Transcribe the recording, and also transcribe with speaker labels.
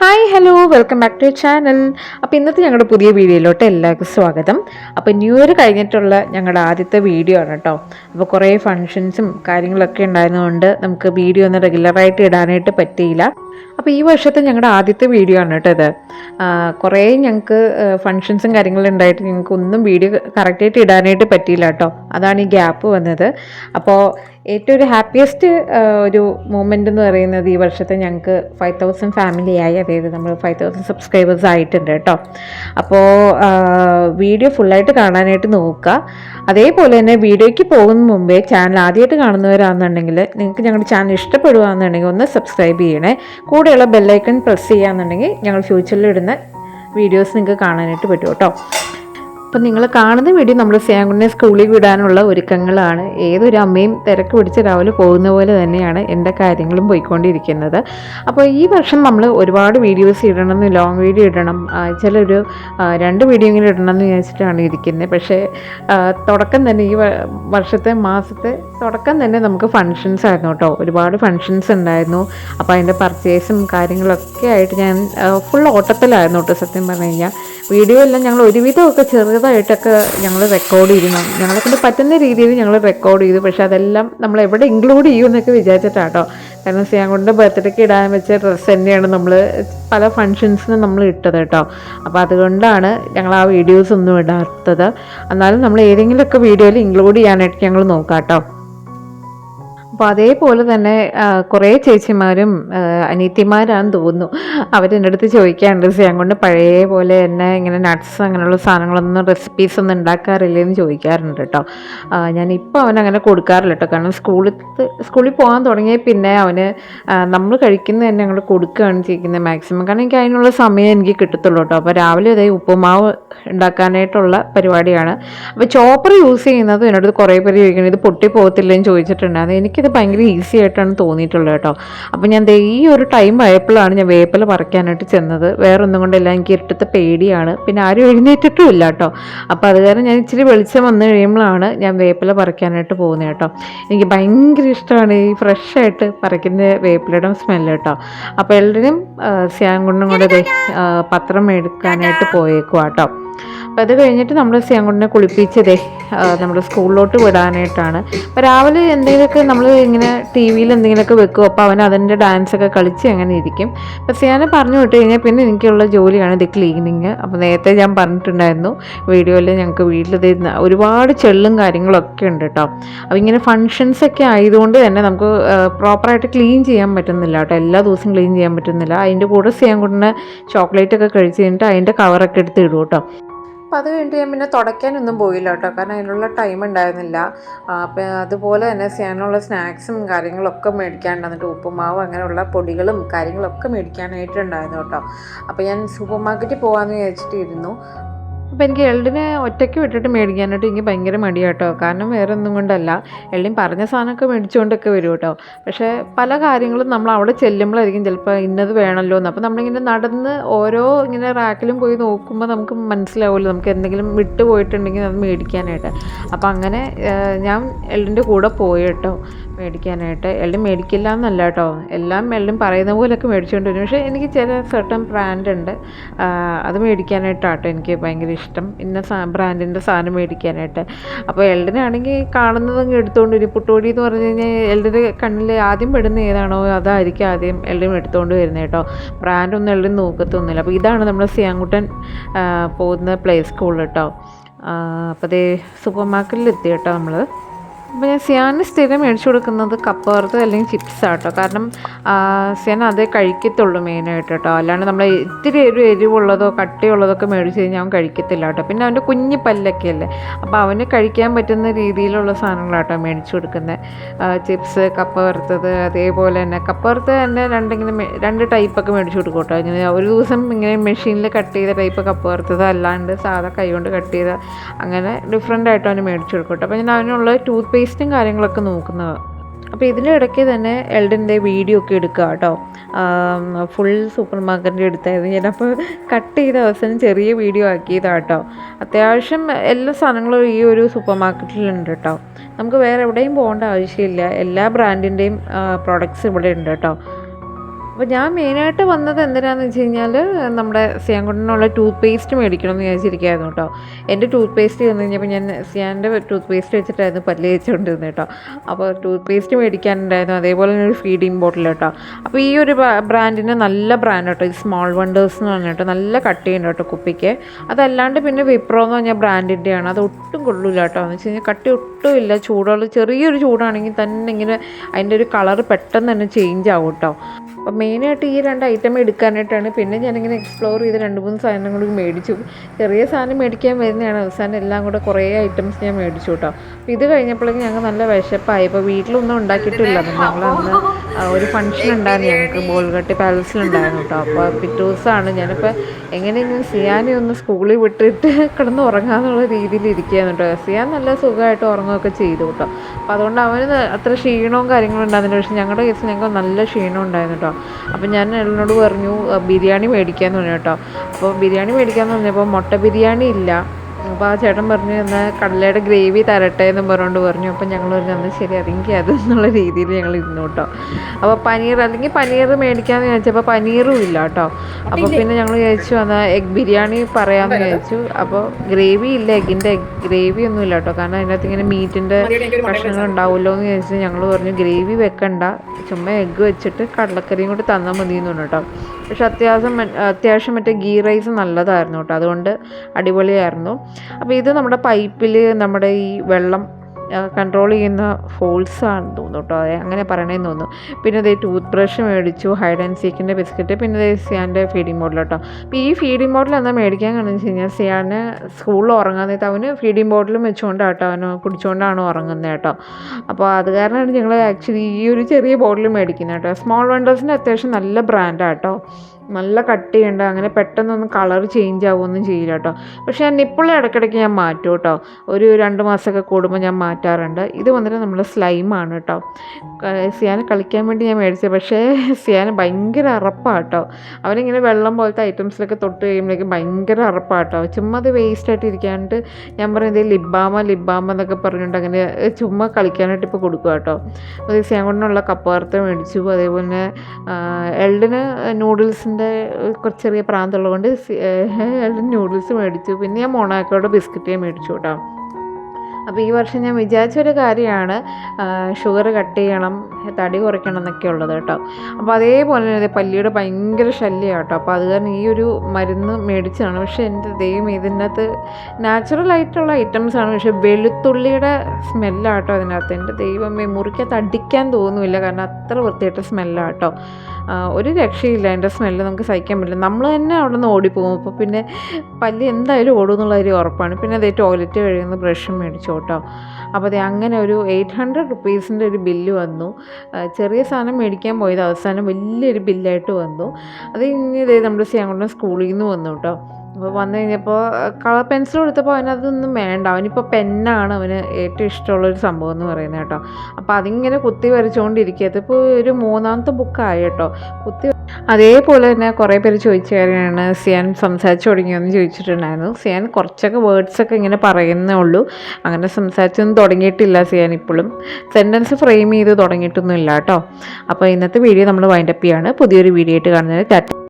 Speaker 1: Hi hello welcome back to channel അപ്പോൾ ഇന്നത്തെ ഞങ്ങളുടെ പുതിയ വീഡിയോയിലോട്ട് എല്ലാവർക്കും സ്വാഗതം. അപ്പോൾ ന്യൂ ഇയർ കഴിഞ്ഞിട്ടുള്ള ഞങ്ങളുടെ ആദ്യത്തെ വീഡിയോ ആണ് കേട്ടോ. അപ്പോൾ കുറേ ഫങ്ഷൻസും കാര്യങ്ങളൊക്കെ ഉണ്ടായിരുന്നതുകൊണ്ട് നമുക്ക് വീഡിയോ ഒന്നും റെഗുലറായിട്ട് ഇടാനായിട്ട് പറ്റിയില്ല. അപ്പോൾ ഈ വർഷത്തെ ഞങ്ങളുടെ ആദ്യത്തെ വീഡിയോ ആണ് കേട്ടോ ഇത്. കുറേ ഞങ്ങൾക്ക് ഫങ്ഷൻസും കാര്യങ്ങളും ഉണ്ടായിട്ട് ഞങ്ങൾക്ക് ഒന്നും വീഡിയോ കറക്റ്റായിട്ട് ഇടാനായിട്ട് പറ്റിയില്ല കേട്ടോ. അതാണ് ഈ ഗ്യാപ്പ് വന്നത്. അപ്പോൾ ഏറ്റവും ഒരു ഹാപ്പിയസ്റ്റ് ഒരു മൂമെന്റ് എന്ന് പറയുന്നത് ഈ വർഷത്തെ ഞങ്ങൾക്ക് ഫൈവ് തൗസൻഡ് ഫാമിലിയായി അതായത് നമ്മൾ ഫൈവ് തൗസൻഡ് സബ്സ്ക്രൈബേഴ്സ് ആയിട്ടുണ്ട് കേട്ടോ. അപ്പോൾ വീഡിയോ ഫുള്ളായിട്ട് കാണാനായിട്ട് നോക്കുക. അതേപോലെ തന്നെ വീഡിയോയ്ക്ക് പോകുന്ന മുമ്പേ ചാനൽ ആദ്യമായിട്ട് കാണുന്നവരാണെന്നുണ്ടെങ്കിൽ നിങ്ങൾക്ക് ഞങ്ങളുടെ ചാനൽ ഇഷ്ടപ്പെടുകയാണെന്നുണ്ടെങ്കിൽ ഒന്ന് സബ്സ്ക്രൈബ് ചെയ്യണേ. കൂടെയുള്ള ബെല്ലൈക്കൺ പ്രസ് ചെയ്യുകയാണെന്നുണ്ടെങ്കിൽ ഞങ്ങൾ ഫ്യൂച്ചറിൽ ഇടുന്ന വീഡിയോസ് നിങ്ങൾക്ക് കാണാനായിട്ട് പറ്റും കേട്ടോ. അപ്പം നിങ്ങൾ കാണുന്ന വീഡിയോ നമ്മൾ സേങ്കുണ്ടെ സ്കൂളിൽ വിടാനുള്ള ഒരുക്കങ്ങളാണ്. ഏതൊരു അമ്മയും തിരക്ക് പിടിച്ച് രാവിലെ പോകുന്ന പോലെ തന്നെയാണ് എന്റെ കാര്യങ്ങളും പോയിക്കൊണ്ടിരിക്കുന്നത്. അപ്പോൾ ഈ വർഷം നമ്മൾ ഒരുപാട് വീഡിയോസ് ഇടണം ലോങ് വീഡിയോ ഇടണം. ചിലൊരു രണ്ട് വീഡിയോ ഇങ്ങനെ ഇടണം എന്ന് വിചാരിച്ചിട്ടാണ് ഇരിക്കുന്നത്. പക്ഷേ തുടക്കം തന്നെ ഈ വർഷത്തെ മാസത്തെ തുടക്കം തന്നെ നമുക്ക് ഫങ്ഷൻസ് ആയിരുന്നു കേട്ടോ. ഒരുപാട് ഫങ്ഷൻസ് ഉണ്ടായിരുന്നു. അപ്പോൾ അതിന്റെ പർച്ചേസും കാര്യങ്ങളൊക്കെ ആയിട്ട് ഞാൻ ഫുൾ ഓട്ടത്തിലായിരുന്നു കേട്ടോ സത്യം പറഞ്ഞു കഴിഞ്ഞാൽ. വീഡിയോ എല്ലാം ഞങ്ങൾ ഒരുവിധമൊക്കെ ചെറുതായിട്ടൊക്കെ ഞങ്ങൾ റെക്കോർഡ് ചെയ്യുന്നു ഞങ്ങളെ കൊണ്ട് പറ്റുന്ന രീതിയിൽ ഞങ്ങൾ റെക്കോർഡ് ചെയ്തു. പക്ഷേ അതെല്ലാം നമ്മൾ എവിടെ ഇൻക്ലൂഡ് ചെയ്യുമെന്നൊക്കെ വിചാരിച്ചിട്ടാട്ടോ കാരണം സിയാങ്കുണ്ടിന്റെ ബർത്ത്ഡേക്ക് ഇടാൻ വെച്ച ഡ്രസ്സ് തന്നെയാണ് നമ്മൾ പല ഫങ്ഷൻസിനും നമ്മൾ ഇട്ടത് കേട്ടോ അപ്പോൾ അതുകൊണ്ടാണ് ഞങ്ങൾ ആ വീഡിയോസ് ഒന്നും ഇടാത്തത്. എന്നാലും നമ്മൾ ഏതെങ്കിലുമൊക്കെ വീഡിയോയിൽ ഇൻക്ലൂഡ് ചെയ്യാനായിട്ട് ഞങ്ങൾ നോക്കാം കേട്ടോ അപ്പോൾ അതേപോലെ തന്നെ കുറേ ചേച്ചിമാരും അനിയത്തിമാരാണെന്ന് തോന്നുന്നു. അവരെന്റെ അടുത്ത് ചോദിക്കാറുണ്ട് ഞാൻ കൊണ്ട് പഴയ പോലെ എന്നെ ഇങ്ങനെ നട്ട്സ് അങ്ങനെയുള്ള സാധനങ്ങളൊന്നും റെസിപ്പീസ് ഒന്നും ഉണ്ടാക്കാറില്ലേ എന്ന് ചോദിക്കാറുണ്ട് കേട്ടോ ഞാൻ ഇപ്പോൾ അവൻ അങ്ങനെ കൊടുക്കാറില്ല കേട്ടോ കാരണം സ്കൂളിൽ സ്കൂളിൽ പോകാൻ തുടങ്ങിയ പിന്നെ അവന് നമ്മൾ കഴിക്കുന്നത് തന്നെ ഞങ്ങൾ കൊടുക്കുകയാണ് ചെയ്യുന്നത് മാക്സിമം കാരണം എനിക്ക് അതിനുള്ള സമയം എനിക്ക് കിട്ടത്തുള്ളൂ കേട്ടോ അപ്പോൾ രാവിലെ അതേ ഉപ്പുമാവ് ഉണ്ടാക്കാനായിട്ടുള്ള പരിപാടിയാണ്. അപ്പോൾ ചോപ്പർ യൂസ് ചെയ്യുന്നത് എന്നോട് കുറേ പേര് ചോദിക്കുന്നത് ഇത് പൊട്ടി ചോദിച്ചിട്ടുണ്ട്. ചോദിച്ചിട്ടുണ്ടായിരുന്നു എനിക്കിത് ഭയങ്കര ഈസി ആയിട്ടാണ് തോന്നിയിട്ടുള്ളത് കേട്ടോ. അപ്പോൾ ഞാൻ ദേ ഈ ഒരു ടൈം ആയപ്പോഴാണ് ഞാൻ വേപ്പില പറിക്കാനായിട്ട് ചെന്നത്. വേറെ ഒന്നും കൊണ്ടല്ല എനിക്ക് ഇരുട്ടത്തെ പേടിയാണ്. പിന്നെ ആരും എഴുന്നേറ്റിട്ടും ഇല്ല കേട്ടോ. അപ്പോൾ അത് കാരണം ഞാൻ ഇച്ചിരി വെളിച്ചം വന്നു കഴിയുമ്പോഴാണ് ഞാൻ വേപ്പില പറിക്കാനായിട്ട് പോകുന്നത് കേട്ടോ. എനിക്ക് ഭയങ്കര ഇഷ്ടമാണ് ഈ ഫ്രഷ് ആയിട്ട് പറിക്കുന്ന വേപ്പിലയുടെ സ്മെല്ല് കേട്ടോ. അപ്പോൾ എല്ലാവരും സ്യാങ്കുണ്ടും കൂടെ ദേ, ആ, പത്രം എടുക്കാനായിട്ട് പോയേക്കുവാ കേട്ടോ. അപ്പോൾ അത് കഴിഞ്ഞിട്ട് നമ്മൾ സിയാങ്കുണ്ടിനെ കുളിപ്പിച്ചതേ നമ്മൾ സ്കൂളിലോട്ട് വിടാനായിട്ടാണ്. അപ്പോൾ രാവിലെ എന്തെങ്കിലുമൊക്കെ നമ്മൾ ഇങ്ങനെ ടി വിയിൽ എന്തെങ്കിലുമൊക്കെ വെക്കും അപ്പോൾ അവൻ അതിന്റെ ഡാൻസൊക്കെ കളിച്ച് അങ്ങനെ ഇരിക്കും. അപ്പോൾ സിയാനെ പറഞ്ഞു വിട്ട് കഴിഞ്ഞാൽ പിന്നെ എനിക്കുള്ള ജോലിയാണ് ഇത് ക്ലീനിങ്. അപ്പോൾ നേരത്തെ ഞാൻ പറഞ്ഞിട്ടുണ്ടായിരുന്നു വീഡിയോയിൽ ഞങ്ങൾക്ക് വീട്ടിൽ ഒരുപാട് ചെള്ളും കാര്യങ്ങളൊക്കെ ഉണ്ട് കേട്ടോ അപ്പോൾ ഇങ്ങനെ ഫങ്ഷൻസ് ഒക്കെ ആയതുകൊണ്ട് തന്നെ നമുക്ക് പ്രോപ്പറായിട്ട് ക്ലീൻ ചെയ്യാൻ പറ്റുന്നില്ല കേട്ടോ എല്ലാ ദിവസവും ക്ലീൻ ചെയ്യാൻ പറ്റുന്നില്ല. അതിന്റെ കൂടെ സിയാങ്കുണ്ടിനെ ചോക്ലേറ്റ് ഒക്കെ കഴിച്ച് കഴിഞ്ഞിട്ട് അതിന്റെ കവറൊക്കെ എടുത്ത് ഇടും കേട്ടോ അപ്പം അത് കഴിഞ്ഞിട്ട് ഞാൻ പിന്നെ തുടയ്ക്കാനൊന്നും പോയില്ല കേട്ടോ. കാരണം അതിനുള്ള ടൈം ഉണ്ടായിരുന്നില്ല. അപ്പം അതുപോലെ തന്നെ ചെയ്യാനുള്ള സ്നാക്സും കാര്യങ്ങളൊക്കെ മേടിക്കാനുണ്ടായിരുന്നു. ഉപ്പുമാവ് അങ്ങനെയുള്ള പൊടികളും കാര്യങ്ങളൊക്കെ മേടിക്കാനായിട്ടുണ്ടായിരുന്നു കേട്ടോ. അപ്പോൾ ഞാൻ സൂപ്പർ മാർക്കറ്റിൽ പോകാമെന്ന് വിചാരിച്ചിട്ടിരുന്നു. അപ്പോൾ എനിക്ക് എള്ളിനെ ഒറ്റയ്ക്ക് വിട്ടിട്ട് മേടിക്കാനായിട്ട് എനിക്ക് ഭയങ്കര മടിയാട്ടോ. കാരണം വേറെ ഒന്നും കൊണ്ടല്ല. എള്ളിയും പറഞ്ഞ സാധനമൊക്കെ മേടിച്ചുകൊണ്ടൊക്കെ വരും കേട്ടോ പക്ഷേ പല കാര്യങ്ങളും നമ്മൾ അവിടെ ചെല്ലുമ്പോഴായിരിക്കും ചിലപ്പോൾ ഇന്നത് വേണമല്ലോ എന്ന്. അപ്പോൾ നമ്മളിങ്ങനെ നടന്ന് ഓരോ ഇങ്ങനെ റാക്കിലും പോയി നോക്കുമ്പോൾ നമുക്ക് മനസ്സിലാവുമല്ലോ നമുക്ക് എന്തെങ്കിലും വിട്ടു പോയിട്ടുണ്ടെങ്കിൽ അത് മേടിക്കാനായിട്ട്. അപ്പോൾ അങ്ങനെ ഞാൻ എള്ളിന്റെ കൂടെ പോയി കേട്ടോ മേടിക്കാനായിട്ട്. എള്ളും മേടിക്കില്ല എന്നല്ല കേട്ടോ. എല്ലാം എള്ളും പറയുന്ന പോലെയൊക്കെ മേടിച്ചുകൊണ്ട് വരും പക്ഷേ എനിക്ക് ചില സെർട്ടൺ ബ്രാൻഡ് ഉണ്ട്. അത് മേടിക്കാനായിട്ടാട്ടോ എനിക്ക് ഭയങ്കര ഇഷ്ടം. ഇന്ന സാ ബ്രാൻഡിന്റെ സാധനം മേടിക്കാനായിട്ട്. അപ്പോൾ എള്ളിനാണെങ്കിൽ കാണുന്നത് അങ്ങ് എടുത്തുകൊണ്ട് വരും. പുട്ടോടി എന്ന് പറഞ്ഞു കഴിഞ്ഞാൽ എൽഡിന്റെ കണ്ണിൽ ആദ്യം പെടുന്ന ഏതാണോ അതായിരിക്കും ആദ്യം എള്ളും എടുത്തുകൊണ്ട് വരുന്നത് കേട്ടോ. ബ്രാൻഡൊന്നും എള്ളും നോക്കത്തൊന്നുമില്ല. അപ്പോൾ ഇതാണ് നമ്മുടെ സിയാങ്കുട്ടൻ പോകുന്ന പ്ലേ സ്കൂൾ കേട്ടോ. അപ്പോൾ അതേ സൂപ്പർ മാർക്കറ്റിൽ എത്തി കേട്ടോ നമ്മൾ അപ്പോൾ ഞാൻ സിയാന് സ്ഥിരം മേടിച്ചു കൊടുക്കുന്നത് കപ്പ വറുത്തത് അല്ലെങ്കിൽ ചിപ്സ് ആട്ടോ കാരണം സിയാൻ അതേ കഴിക്കത്തുള്ളൂ മെയിനായിട്ട് കേട്ടോ അല്ലാണ്ട് നമ്മൾ ഇത്തിരി ഒരു എരിവുള്ളതോ കട്ടിയുള്ളതോ ഒക്കെ മേടിച്ച് കഴിഞ്ഞാൽ അവൻ കഴിക്കത്തില്ല കേട്ടോ പിന്നെ അവന്റെ കുഞ്ഞു പല്ലൊക്കെ അല്ലേ? അപ്പോൾ അവന് കഴിക്കാൻ പറ്റുന്ന രീതിയിലുള്ള സാധനങ്ങളാട്ടോ മേടിച്ചു കൊടുക്കുന്നത് ചിപ്സ് കപ്പ വറുത്തത് അതേപോലെ തന്നെ കപ്പ വറുത്തത് തന്നെ രണ്ടിങ്ങനെ രണ്ട് ടൈപ്പൊക്കെ മേടിച്ചു കൊടുക്കും കേട്ടോ ഇങ്ങനെ ഒരു ദിവസം ഇങ്ങനെ മെഷീനിൽ കട്ട് ചെയ്ത ടൈപ്പ് കപ്പ വറുത്തത് അല്ലാണ്ട് സാധാ കൈ കൊണ്ട് കട്ട് ചെയ്ത അങ്ങനെ ഡിഫറെന്റ് ആയിട്ട് അവന് മേടിച്ചു കൊടുക്കും കേട്ടോ അപ്പോൾ ഞാൻ അവനുള്ള ടൂത്ത് പേസ്റ്റും കാര്യങ്ങളൊക്കെ നോക്കുന്നത്. അപ്പോൾ ഇതിന്റെ ഇടയ്ക്ക് തന്നെ എൽഡിന്റെ വീഡിയോ ഒക്കെ എടുക്കുക കേട്ടോ ഫുൾ സൂപ്പർ മാർക്കറ്റിന്റെ എടുത്തായിരുന്നു ഞാനപ്പോൾ കട്ട് ചെയ്ത അവസാനം ചെറിയ വീഡിയോ ആക്കിയതാണ് കേട്ടോ അത്യാവശ്യം എല്ലാ സാധനങ്ങളും ഈ ഒരു സൂപ്പർ മാർക്കറ്റിലുണ്ട് കേട്ടോ നമുക്ക് വേറെ എവിടെയും പോകേണ്ട ആവശ്യമില്ല. എല്ലാ ബ്രാൻഡിന്റെയും പ്രോഡക്റ്റ്സ് ഇവിടെ ഉണ്ട് കേട്ടോ അപ്പോൾ ഞാൻ മെയിനായിട്ട് വന്നത് എന്തിനാണെന്ന് വെച്ച് കഴിഞ്ഞാൽ നമ്മുടെ സിയാൻകുട്ടനുള്ള ടൂത്ത് പേസ്റ്റ് മേടിക്കണം എന്ന് വിചാരിച്ചിരിക്കുകയായിരുന്നു കേട്ടോ. എന്റെ ടൂത്ത് പേസ്റ്റ് വന്നു കഴിഞ്ഞപ്പോൾ ഞാൻ സിയാന്റെ ടൂത്ത് പേസ്റ്റ് വെച്ചിട്ടായിരുന്നു പല്ല് തേച്ചുകൊണ്ടിരുന്നത് കേട്ടോ. അപ്പോൾ ടൂത്ത് പേസ്റ്റ് മേടിക്കാനുണ്ടായിരുന്നു. അതേപോലെ തന്നെ ഒരു ഫീഡിങ് ബോട്ടിൽ കേട്ടോ. അപ്പോൾ ഈ ഒരു ബ്രാൻഡിന്റെ നല്ല ബ്രാൻഡ് കേട്ടോ. ഈ സ്മോൾ വണ്ടേഴ്സ് എന്ന് പറഞ്ഞിട്ട് നല്ല കട്ടിയുണ്ട് കേട്ടോ കുപ്പിക്ക്. അതല്ലാണ്ട് പിന്നെ വിപ്രോ എന്ന് പറഞ്ഞ ബ്രാൻഡിന്റെയാണ് അത് ഒട്ടും കൊള്ളില്ല കേട്ടോ. എന്ന് വെച്ച് കഴിഞ്ഞാൽ കട്ടി ഒട്ടും ഇല്ല. ചൂടുള്ള ചെറിയൊരു ചൂടാണെങ്കിൽ തന്നെ ഇങ്ങനെ അതിന്റെ ഒരു കളർ പെട്ടെന്ന് തന്നെ ചേഞ്ച് ആവും കേട്ടോ. അപ്പോൾ മെയിനായിട്ട് ഈ രണ്ട് ഐറ്റം എടുക്കാനായിട്ടാണ്. പിന്നെ ഞാനിങ്ങനെ എക്സ്പ്ലോർ ചെയ്ത് രണ്ട് മൂന്ന് സാധനങ്ങൾ മേടിച്ചു. ചെറിയ സാധനം മേടിക്കാൻ വരുന്നതാണ്. അവസാനം എല്ലാം കൂടെ കുറേ ഐറ്റംസ് ഞാൻ മേടിച്ചു കേട്ടോ. അപ്പോൾ ഇത് കഴിഞ്ഞപ്പോഴേക്കും ഞങ്ങൾക്ക് നല്ല വിശപ്പായി. അപ്പോൾ വീട്ടിലൊന്നും ഉണ്ടാക്കിയിട്ടില്ല. ഞങ്ങൾ അന്ന് ഒരു ഫംഗ്ഷൻ ഉണ്ടായിരുന്നു. ഞങ്ങൾക്ക് ബോൾഗട്ടി പാലസിലുണ്ടായിരുന്നു കേട്ടോ. അപ്പോൾ പിറ്റേ ദിവസമാണ് ഞാനിപ്പോൾ എങ്ങനെയെങ്കിലും സിയാനെ ഒന്ന് സ്കൂളിൽ വിട്ടിട്ട് കിടന്ന് ഉറങ്ങാന്നുള്ള രീതിയിൽ ഇരിക്കുകയാണ് കേട്ടോ. സിയാൻ നല്ല സുഖമായിട്ട് ഉറങ്ങുകയൊക്കെ ചെയ്തു കേട്ടോ. അപ്പോൾ അതുകൊണ്ട് അവന് അത്ര ക്ഷീണവും കാര്യങ്ങളും ഉണ്ടായിരുന്നില്ല. പക്ഷേ ഞങ്ങളുടെ കേസ് ഞങ്ങൾക്ക് നല്ല ക്ഷീണം ഉണ്ടായിരുന്നു കേട്ടോ. അപ്പോൾ ഞാൻ എന്നോട് പറഞ്ഞു ബിരിയാണി മേടിക്കാമെന്ന് പറഞ്ഞു കേട്ടോ. അപ്പോൾ ബിരിയാണി മേടിക്കാമെന്ന് പറഞ്ഞപ്പോൾ മുട്ട ബിരിയാണി ഇല്ല. അപ്പോൾ ആ ചേട്ടൻ പറഞ്ഞു എന്നാൽ കടലയുടെ ഗ്രേവി തരട്ടെ എന്നും പറഞ്ഞുകൊണ്ട് പറഞ്ഞു. അപ്പം ഞങ്ങൾ പറഞ്ഞു എന്നാൽ ശരി അതെങ്കിൽ അത് എന്നുള്ള രീതിയിൽ ഞങ്ങൾ ഇരുന്നു കേട്ടോ. അപ്പോൾ പനീർ അല്ലെങ്കിൽ പനീർ മേടിക്കാമെന്ന് ചോദിച്ചപ്പോൾ പനീറും ഇല്ല കേട്ടോ. അപ്പോൾ പിന്നെ ഞങ്ങൾ ചോദിച്ചു എന്നാൽ എഗ് ബിരിയാണി പറയാമെന്ന് ചോദിച്ചു അപ്പോൾ ഗ്രേവി ഇല്ല എഗ്ഗിന്റെ ഗ്രേവി ഒന്നും ഇല്ല കേട്ടോ. കാരണം അതിനകത്ത് ഇങ്ങനെ മീറ്റിന്റെ ഭക്ഷണങ്ങൾ ഉണ്ടാവുമല്ലോ എന്ന് ചോദിച്ചു ഞങ്ങൾ പറഞ്ഞു ഗ്രേവി വെക്കണ്ട. ചുമ്മാ എഗ്ഗ് വെച്ചിട്ട് കടലക്കറിയും കൂടി തന്നാൽ മതി എന്ന് പറഞ്ഞു കേട്ടോ. പക്ഷെ അത്യാവശ്യം അത്യാവശ്യം മറ്റേ ഗീ റൈസ് നല്ലതായിരുന്നു കേട്ടോ. അതുകൊണ്ട് അടിപൊളിയായിരുന്നു. അപ്പോൾ ഇത് നമ്മുടെ പൈപ്പിൽ നമ്മുടെ ഈ വെള്ളം കൺട്രോൾ ചെയ്യുന്ന ഫോൾസ് ആണെന്ന് തോന്നുന്നു കേട്ടോ. അതെ അങ്ങനെ പറയണേന്ന് തോന്നുന്നു. പിന്നെ അതേ ടൂത്ത് ബ്രഷ് മേടിച്ചു ഹൈഡ് ആൻഡ് സീക്കിന്റെ ബിസ്ക്കറ്റ് പിന്നെ അതേ സിയാന്റെ ഫീഡിംഗ് ബോട്ടിൽ കേട്ടോ. അപ്പോൾ ഈ ഫീഡിംഗ് ബോട്ടിൽ എന്താ മേടിക്കാൻ കാരണം വെച്ച് കഴിഞ്ഞാൽ സിയാന് സ്കൂളിൽ ഉറങ്ങാൻ നേരത്ത് അവന് ഫീഡിംഗ് ബോട്ടിലും വെച്ചുകൊണ്ടാണ് കേട്ടോ. അവന് കുടിച്ചുകൊണ്ടാണ് ഉറങ്ങുന്നത് കേട്ടോ. അപ്പോൾ അത് കാരണമാണ് ഞങ്ങൾ ആക്ച്വലി ഈ ഒരു ചെറിയ ബോട്ടിൽ മേടിക്കുന്നത് കേട്ടോ. സ്മോൾ വണ്ടേഴ്സിന്റെ അത്യാവശ്യം നല്ല ബ്രാൻഡാണ് കേട്ടോ. നല്ല കട്ടിയുണ്ട് അങ്ങനെ പെട്ടെന്നൊന്നും കളർ ചേഞ്ച് ആവുമൊന്നും ചെയ്യില്ല കേട്ടോ പക്ഷേ ഞാൻ നിപ്പിളെ ഇടയ്ക്കിടയ്ക്ക് ഞാൻ മാറ്റും കേട്ടോ ഒരു രണ്ട് മാസമൊക്കെ കൂടുമ്പോൾ ഞാൻ മാറ്റാറുണ്ട്. ഇത് വന്നിട്ട് നമ്മുടെ സ്ലൈമാണ് കേട്ടോ സിയാന് കളിക്കാൻ വേണ്ടി ഞാൻ മേടിച്ചത് പക്ഷേ സിയാന് ഭയങ്കര അറപ്പാണ് കേട്ടോ അവനിങ്ങനെ വെള്ളം പോലത്തെ ഐറ്റംസിലൊക്കെ തൊട്ട് കഴിയുമ്പോഴേക്കും ഭയങ്കര അറപ്പാണ് കേട്ടോ ചുമ്മാ അത് വേസ്റ്റായിട്ട് ഇരിക്കാണ്ട് ഞാൻ പറയുന്നത് ലിബാമ ലിബാമ എന്നൊക്കെ പറഞ്ഞുകൊണ്ട് അങ്ങനെ ചുമ്മാ കളിക്കാനായിട്ട് ഇപ്പോൾ കൊടുക്കുക കേട്ടോ സിയാൻ കൊണ്ടുള്ള കപ്പ വറുത്ത് മേടിച്ചു. അതേപോലെ തന്നെ നൂഡിൽസിന്റെ നൂഡിൽസിന്റെ കുറച്ച് ചെറിയ പ്രാന്തമുള്ളത് കൊണ്ട് നൂഡിൽസ് മേടിച്ചു. പിന്നെ ഞാൻ മൊണാക്കോയുടെ ബിസ്ക്കറ്റ് മേടിച്ചു കേട്ടോ. അപ്പോൾ ഈ വർഷം ഞാൻ വിചാരിച്ച ഒരു കാര്യമാണ് ഷുഗർ കട്ട് ചെയ്യണം തടി കുറയ്ക്കണം എന്നൊക്കെ ഉള്ളത് കേട്ടോ. അപ്പോൾ അതേപോലെ തന്നെ പല്ലിയുടെ ഭയങ്കര ശല്യമാണ് കേട്ടോ. അപ്പോൾ അത് കാരണം ഈ ഒരു മരുന്ന് മേടിച്ചതാണ്. പക്ഷേ എന്റെ ദൈവം ഇതിന്റെ അകത്ത് നാച്ചുറലായിട്ടുള്ള ഐറ്റംസ് ആണ്. പക്ഷേ വെളുത്തുള്ളിയുടെ സ്മെല്ലാണ് കേട്ടോ അതിനകത്ത്. എന്റെ ദൈവമേ മുറിക്കകത്ത് അടിക്കാൻ തോന്നുമില്ല കാരണം അത്ര വൃത്തിയായിട്ട് സ്മെല്ലാണ് കേട്ടോ. ഒരു രക്ഷയില്ല. അതിന്റെ സ്മെല്ല് നമുക്ക് സഹിക്കാൻ പറ്റില്ല. നമ്മൾ തന്നെ അവിടെ നിന്ന് ഓടിപ്പോകും. അപ്പോൾ പിന്നെ പല്ല് എന്തായാലും ഓടും എന്നുള്ള കാര്യം ഉറപ്പാണ്. പിന്നെ അതേ ടോയ്ലറ്റ് കഴിയുന്ന ബ്രഷും മേടിച്ചു കേട്ടോ. അപ്പോൾ അതെ അങ്ങനെ ഒരു എയ്റ്റ് ഹൺഡ്രഡ് റുപ്പീസിന്റെ ഒരു ബില്ല് വന്നു. ചെറിയ സാധനം മേടിക്കാൻ പോയത്. അവസാനം വലിയൊരു ബില്ലായിട്ട് വന്നു. അത് ഇനി ഇതേ നമ്മുടെ സിയാങ്കുട്ടൻ സ്കൂളിൽ നിന്ന് വന്നു കേട്ടോ. അപ്പോൾ വന്നു കഴിഞ്ഞപ്പോൾ കളർ പെൻസിൽ കൊടുത്തപ്പോൾ അവനതൊന്നും വേണ്ട. അവനിപ്പോൾ പെന്നാണ് അവന് ഏറ്റവും ഇഷ്ടമുള്ളൊരു സംഭവം എന്ന് പറയുന്നത് കേട്ടോ. അപ്പോൾ അതിങ്ങനെ കുത്തി വരച്ചുകൊണ്ടിരിക്കുക ഇപ്പോൾ ഒരു മൂന്നാമത്തെ ബുക്കായി കേട്ടോ. കുത്തി അതേപോലെ തന്നെ കുറേ പേര് ചോദിച്ച കാര്യമാണ്. സിയാൻ സംസാരിച്ചു തുടങ്ങിയെന്ന് ചോദിച്ചിട്ടുണ്ടായിരുന്നു. സിയാൻ കുറച്ചൊക്കെ വേർഡ്സൊക്കെ ഇങ്ങനെ പറയുന്നേ ഉള്ളൂ. അങ്ങനെ സംസാരിച്ചൊന്നും തുടങ്ങിയിട്ടില്ല സിയാൻ ഇപ്പോഴും. സെന്റൻസ് ഫ്രെയിം ചെയ്ത് തുടങ്ങിയിട്ടൊന്നും ഇല്ല കേട്ടോ. അപ്പോൾ ഇന്നത്തെ വീഡിയോ നമ്മൾ വൈൻഡപ്പ് ചെയ്യാണ്. പുതിയൊരു വീഡിയോ ആയിട്ട് കാണുന്നത് ടാറ്റ